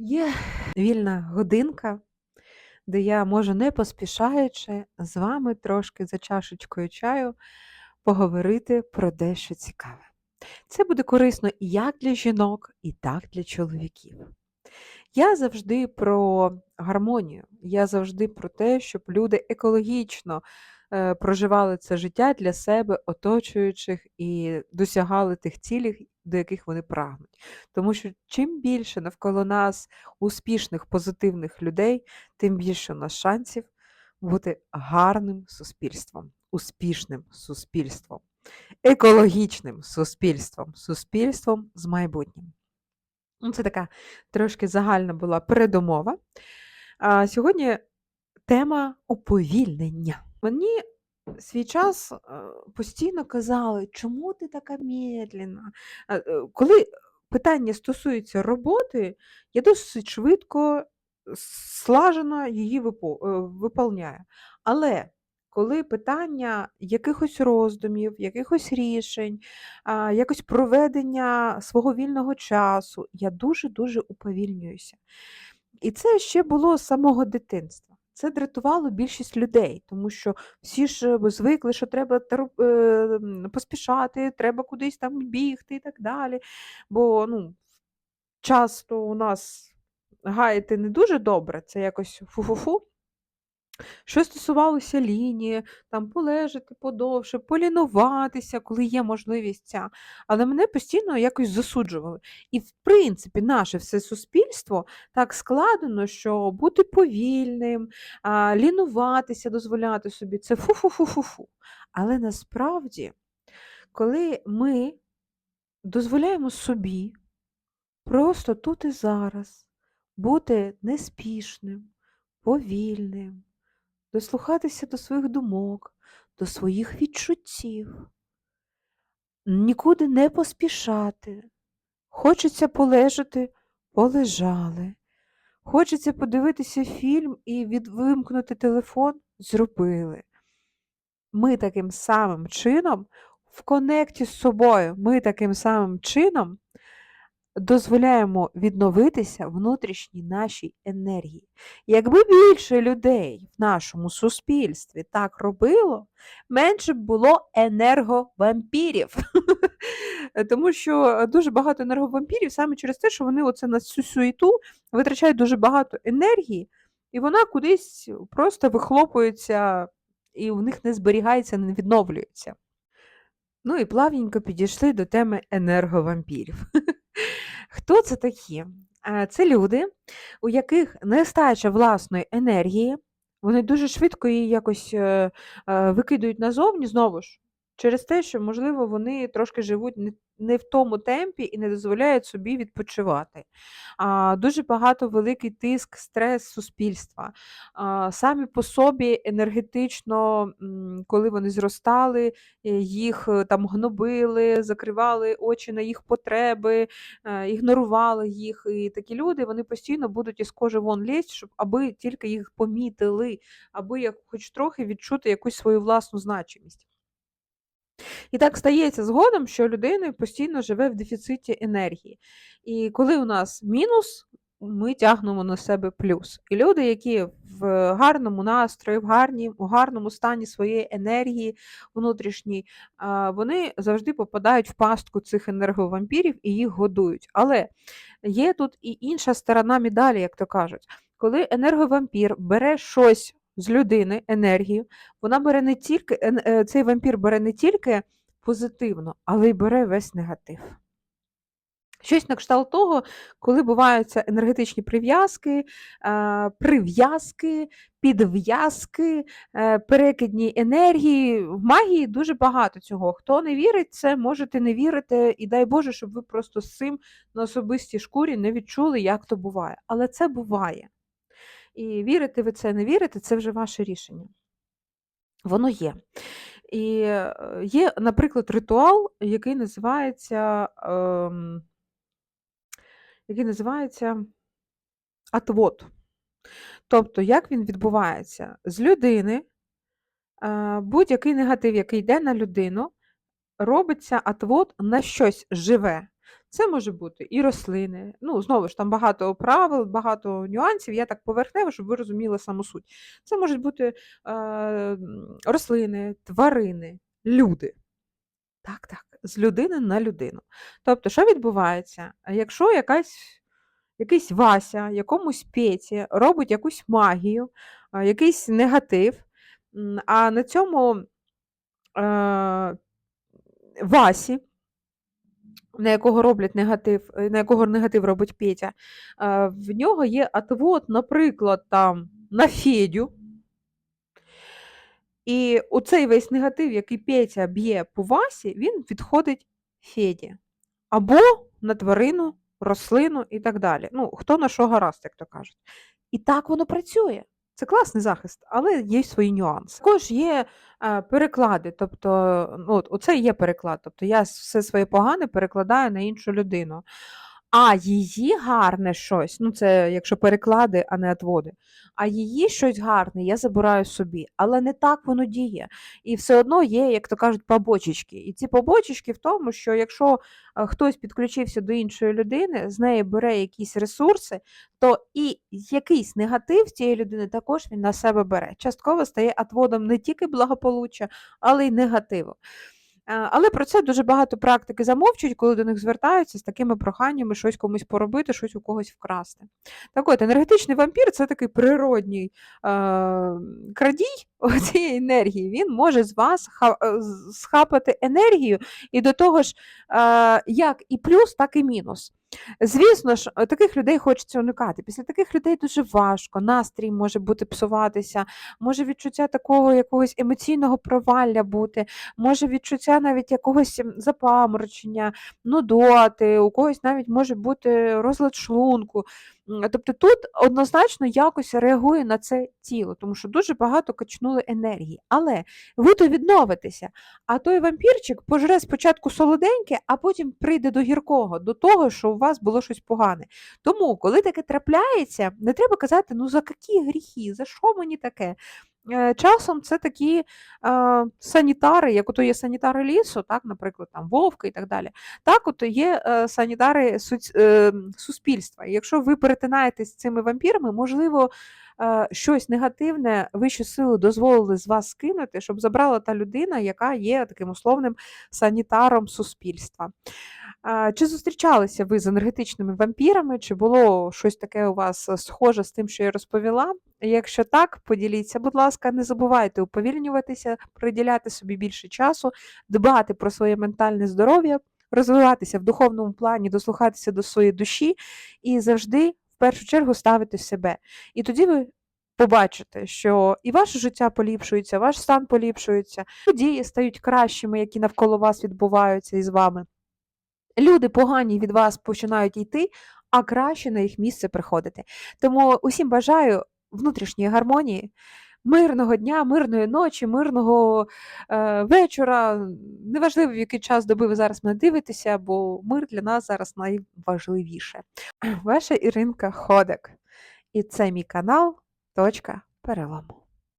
Є вільна годинка, де я можу, не поспішаючи, з вами трошки за чашечкою чаю поговорити про дещо цікаве. Це буде корисно і як для жінок, і так для чоловіків. Я завжди про гармонію, я завжди про те, щоб люди екологічно проживали це життя для себе, оточуючих і досягали тих цілей, до яких вони прагнуть. Тому що чим більше навколо нас успішних, позитивних людей, тим більше у нас шансів бути гарним суспільством, успішним суспільством, екологічним суспільством, суспільством з майбутнім. Ну, Це така трошки загальна була передумова. А сьогодні тема уповільнення. Мені свій час е, постійно казали, чому ти така медленна? Е, е, Коли питання стосується роботи, я досить швидко, слажено її випо- е, виповняю. Але коли питання якихось роздумів, якихось рішень, якось проведення свого вільного часу, я дуже-дуже уповільнююся. І це ще було з самого дитинства. Це дратувало більшість людей, тому що всі ж е, звикли, що треба е, поспішати, треба кудись там бігти і так далі. Бо ну, часто у нас гаяти не дуже добре, це якось фу-фу-фу. Що стосувалося лінії, там полежати подовше, полінуватися, коли є можливість ця. Але мене постійно якось засуджували. І, в принципі, наше все суспільство так складено, що бути повільним, лінуватися, дозволяти собі це фу-фу-фу-фу-фу. Але насправді, коли ми дозволяємо собі просто тут і зараз бути неспішним, повільним, дослухатися до своїх думок, до своїх відчуттів, нікуди не поспішати. Хочеться полежати, полежали. Хочеться подивитися фільм і відвимкнути телефон зробили. Ми таким самим чином в конекті з собою, ми таким самим чином дозволяємо відновитися внутрішній нашій енергії. Якби більше людей в нашому суспільстві так робило, менше б було енерговампірів. Тому що дуже багато енерговампірів саме через те, що вони оце на цю суєту витрачають дуже багато енергії, і вона кудись просто вихлопується, і в них не зберігається, не відновлюється. Ну і плавненько підійшли до теми енерговампірів. Хто це такі? Е, Це люди, у яких нестача власної енергії, вони дуже швидко її якось е, е, викидують назовні знову ж, через те, що, можливо, вони трошки живуть не, не в тому темпі і не дозволяють собі відпочивати. А, Дуже багато великий тиск, стрес суспільства. А, Самі по собі енергетично, коли вони зростали, е, їх е, там гнобили, закривали очі на їх потреби, е, ігнорували їх. І такі люди вони постійно будуть із кожи вон лізть, щоб аби тільки їх помітили, аби як хоч трохи відчути якусь свою власну значимість. І так стається згодом, що людина постійно живе в дефіциті енергії. І коли у нас мінус, ми тягнемо на себе плюс. І люди, які в гарному настрої, в гарні, в гарному стані своєї енергії внутрішній, вони завжди попадають в пастку цих енерговампірів і їх годують. Але є тут і інша сторона медалі, як то кажуть. Коли енерговампір бере щось з людини, енергію, вона бере не тільки, е, цей вампір бере не тільки позитивно, але й бере весь негатив. Щось на кшталт того, коли буваються енергетичні прив'язки, прив'язки, підв'язки, е, перекидні енергії. В магії дуже багато цього. Хто не вірить, це можете не вірити, і дай Боже, щоб ви просто з цим на особистій шкурі не відчули, як то буває. Але це буває. І вірите ви це, не вірите, це вже ваше рішення. Воно є. І е, є, наприклад, ритуал, який називається, ем, який називається отвод. Тобто, як він відбувається? З людини е, будь-який негатив, який йде на людину, робиться отвод на щось живе. Це може бути і рослини. Ну, знову ж там багато правил, багато нюансів. Я так поверхнево, щоб ви розуміли саму суть. Це можуть бути е, рослини, тварини, люди. Так, так, з людини на людину. Тобто, що відбувається? Якщо якась, якийсь Вася, якомусь Петі робить якусь магію, а, якийсь негатив, а на цьому е, Васі, на якого роблять негатив, е, на якого негатив робить Петя, в нього є отвод, наприклад, там на Федю. І оцей весь негатив, який Петя б'є по Васі, він відходить Феді. Або на тварину, рослину і так далі. Ну, хто на що гаразд, як то кажуть. І так воно працює. Це класний захист, але є свої нюанси. Також є е, переклади, тобто, ну, от, оце є переклад. Тобто я все своє погане перекладаю на іншу людину. А її гарне щось, ну це якщо переклади, а не отводи. А її щось гарне я забираю собі, але не так воно діє. І все одно є, як то кажуть, побочечки. І ці побочечки в тому, що якщо е, хтось підключився до іншої людини, з неї бере якісь ресурси, то і якийсь негатив цієї людини також він на себе бере. Частково стає отводом не тільки благополуччя, але й негативу. Е, Але про це дуже багато практики замовчують, коли до них звертаються з такими проханнями щось комусь поробити, щось у когось вкрасти. Так от, енергетичний вампір це такий природній е, крадій цієї енергії. Він може з вас е, схапати енергію, і до того ж, е, як і плюс, так і мінус. Звісно ж, е, таких людей хочеться уникати. Після таких людей дуже важко, настрій може бути псуватися, може відчуття такого якогось емоційного провалля бути, може відчуття навіть якогось запаморочення, нудоти, у когось навіть може бути розлад шлунку. Тобто тут однозначно якось реагує на це тіло, тому що дуже багато качнули енергії. Але ви то відновитеся, а той вампірчик пожре спочатку солоденьке, а потім прийде до гіркого, до того, що у вас було щось погане. Тому, коли таке трапляється, не треба казати, ну за які гріхи, за що мені таке? Е, Часом це такі санітари, як ото є санітари лісу, так, наприклад, там вовки і так далі. Так, от є е, санітари е, суспільства. І якщо ви перетинаєтесь з цими вампірами, можливо, щось негативне вищу силу дозволили з вас скинути, щоб забрала та людина, яка є таким условним санітаром суспільства. Чи зустрічалися ви з енергетичними вампірами? Чи було щось таке у вас схоже з тим, що я розповіла? Якщо так, поділіться, будь ласка, не забувайте уповільнюватися, приділяти собі більше часу, дбати про своє ментальне здоров'я, розвиватися в духовному плані, дослухатися до своєї душі і завжди, в першу чергу, ставити себе. І тоді ви побачите, що і ваше життя поліпшується, ваш стан поліпшується, події стають кращими, які навколо вас відбуваються із вами. Люди погані від вас починають йти, а краще на їх місце приходити. Тому усім бажаю внутрішньої гармонії, мирного дня, мирної ночі, мирного е, вечора. Неважливо, в який час доби ви зараз мене дивитеся, бо мир для нас зараз найважливіше. Ваша Іринка Ходик. І це мій канал Точка перелому.